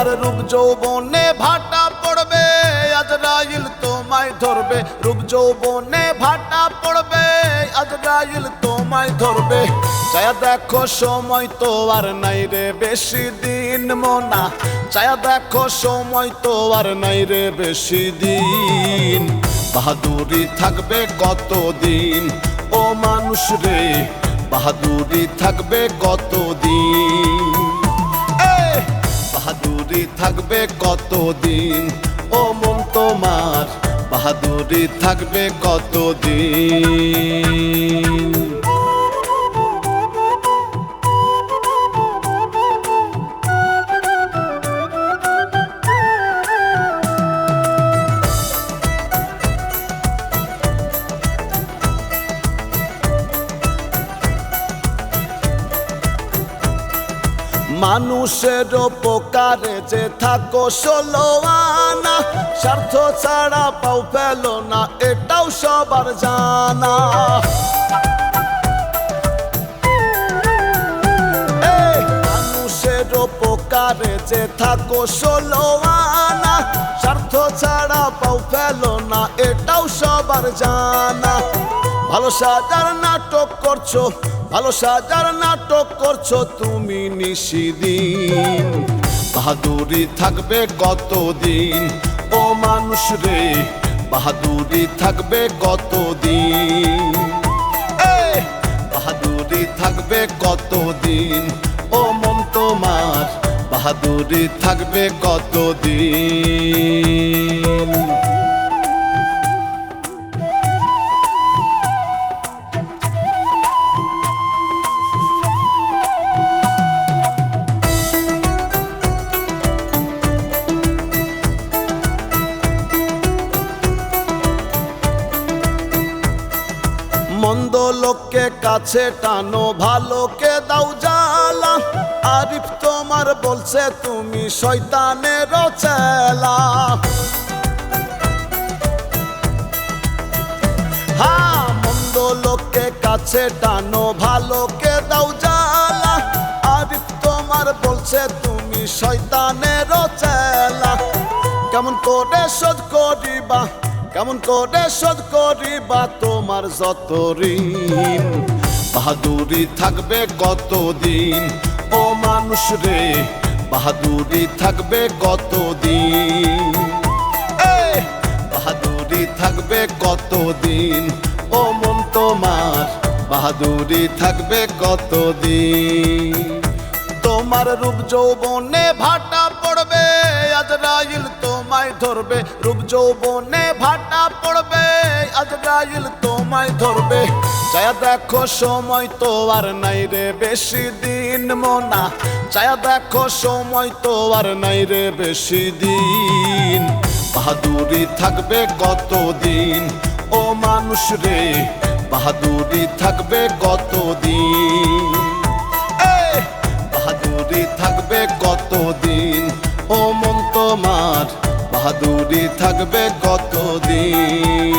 তোমার রূপ যৌবনে ভাটা পড়বে আজরাইল তোমায় ধরবে। রূপ যৌবনে ভাটা পড়বে আজরাইল তোমায় ধরবে। চায়া দেখো সময় তো আর নাই রে বেশি দিন মনা। চায়া দেখো সময় তো আর নাই রে বেশি দিন। বাহাদুরি থাকবে কতদিন? ও মানুষ রে, বাহাদুরি থাকবে কতদিন? বাহাদুরি থাকবে কতদিন? ও মন তোমার বাহাদুরি থাকবে কতদিন? মানুষের উপকারে যে থাকো ষোলো আনা, স্বার্থ ছাড়া পাও পেল না, এটাও সবার জানা। মানুষের উপকারে যে থাকো ষোলো আনা, স্বার্থ ছাড়া পাও পেল না, এটাও সবার জানা। ভালো সাজার নাটক করছ ভালো সাজার নাটক করছ তুমি নিশিদিন। বাহাদুরি থাকবে কতদিন? ও মানুষ রে, বাহাদুরি থাকবে কতদিন? বাহাদুরি থাকবে কতদিন? ও মন তোমার, বাহাদুরি থাকবে কতদিন? লোককে কাছে টানো, ভালোকে দাও জ্বালা। আরিফ তোমার বলছে, তুমি শয়তানের চেলা। হ্যাঁ মন্দ লোককে কাছে টানো, ভালোকে দাও জ্বালা। আরিফ তোমার বলছে, তুমি শয়তানের চেলা। কেমন করে শোধ করিবা? কেমন করে শোধ করিবা তোমার যত ঋণ? বাহাদুরি থাকবে কতদিন? ও মানুষ রে, বাহাদুরি থাকবে কতদিন? বাহাদুরি থাকবে কতদিন? ও মন তোমার, বাহাদুরি থাকবে কতদিন? তোমার রূপ যৌবনে ভাটা পড়বে আজরাইল তোমায় ধরবে। রূপ যৌবনে ভাটা পড়বে আজরাইল তোমায় ধরবে। চায়া দেখো সময় তো আর নাই রে বেশি দিন মনা। চায়া দেখো সময় তো আর নাই রে বেশি দিন। বাহাদুরি থাকবে কতদিন? ও মানুষ রে, বাহাদুরি থাকবে কতদিন? কতদিন? ও মন তোমার বাহাদুরি থাকবে কতদিন?